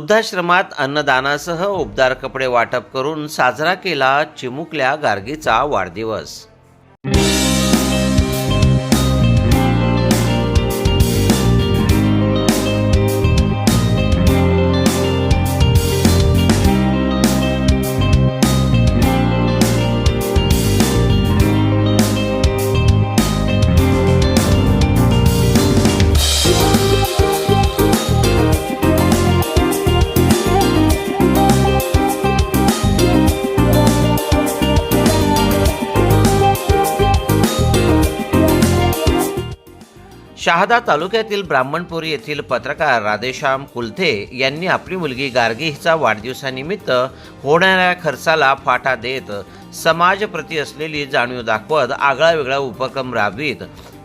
वृद्धाश्रमात अन्नदानासह उबदार कपडे वाटप करून साजरा केला चिमुकल्या गार्गीचा वाढदिवस. शहादा तालुक्यातील ब्राह्मणपुरी येथील पत्रकार राधेश्याम कुलथे यांनी आपली मुलगी गार्गी हिचा वाढदिवसानिमित्त होणाऱ्या खर्चाला फाटा देत समाजप्रती असलेली जाणीव दाखवत आगळा वेगळा उपक्रम राबवित.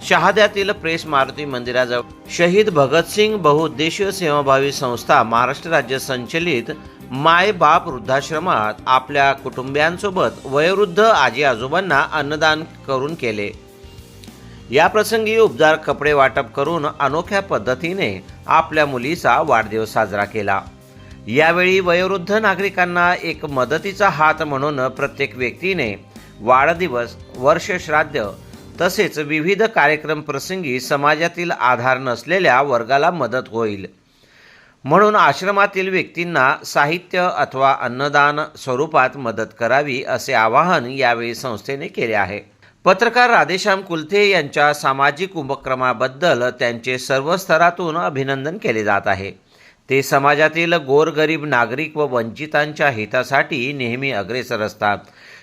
शहाद्यातील प्रेस मारुती मंदिराजवळ शहीद भगतसिंग बहुउद्देशीय सेवाभावी संस्था महाराष्ट्र राज्य संचलित माय बाप वृद्धाश्रमात आपल्या कुटुंबियांसोबत वयोवृद्ध आजी आजोबांना अन्नदान करून केले. या प्रसंगी उपदार कपडे वाटप करून अनोख्या पद्धतीने आपल्या मुलीचा वाढदिवस साजरा केला. यावेळी वयोवृद्ध नागरिकांना एक मदतीचा हात म्हणून प्रत्येक व्यक्तीने वाढदिवस वर्षश्राद्ध तसेच विविध कार्यक्रम प्रसंगी समाजातील आधार नसलेल्या वर्गाला मदत होईल. म्हणून आश्रमातील व्यक्तींना साहित्य अथवा अन्नदान स्वरूपात मदत करावी असे आवाहन यावेळी संस्थेने केले आहे. पत्रकार राधेश्याम कुलथे यांच्या सामाजिक उपक्रमाबद्दल त्यांचे सर्व स्तरातून अभिनंदन केले जात आहे. ते समाजातील गोरगरीब नागरिक व वंचितांच्या हितासाठी नेहमी अग्रेसर असतात.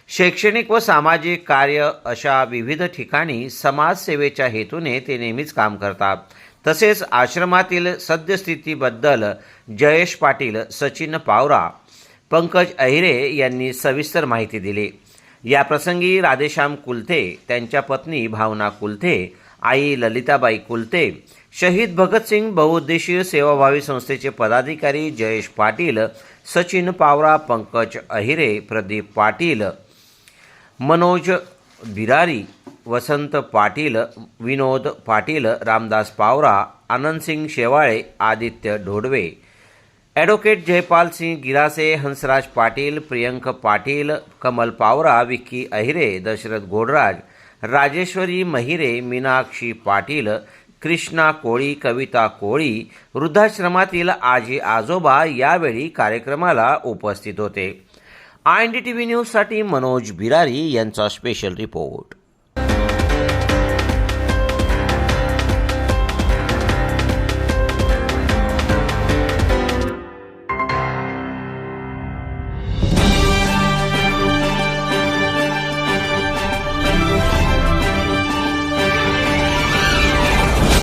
शैक्षणिक व सामाजिक कार्य अशा विविध ठिकाणी समाजसेवेच्या हेतूने ते नेहमीच काम करतात. तसेच आश्रमातील सद्यस्थितीबद्दल जयेश पाटील सचिन पावरा पंकज अहिरे यांनी सविस्तर माहिती दिली. या प्रसंगी राधेश्याम कुलथे त्यांच्या पत्नी भावना कुलथे आई ललिताबाई कुलथे शहीद भगतसिंग बहुउद्देशीय सेवाभावी संस्थेचे पदाधिकारी जयेश पाटील सचिन पावरा पंकज अहिरे प्रदीप पाटील मनोज बिरारी वसंत पाटील विनोद पाटील रामदास पावरा आनंदसिंग शेवाळे आदित्य ढोडवे. ॲडव्होकेट जयपाल सिंग गिरासे हंसराज पाटील प्रियंक पाटील कमल पावरा विक्की अहिरे दशरथ घोडराज राजेश्वरी महिरे मीनाक्षी पाटील कृष्णा कोळी कविता कोळी वृद्धाश्रमातील आजी आजोबा यावेळी कार्यक्रमाला उपस्थित होते. I N D T V न्यूजसाठी मनोज बिरारी यांचा स्पेशल रिपोर्ट.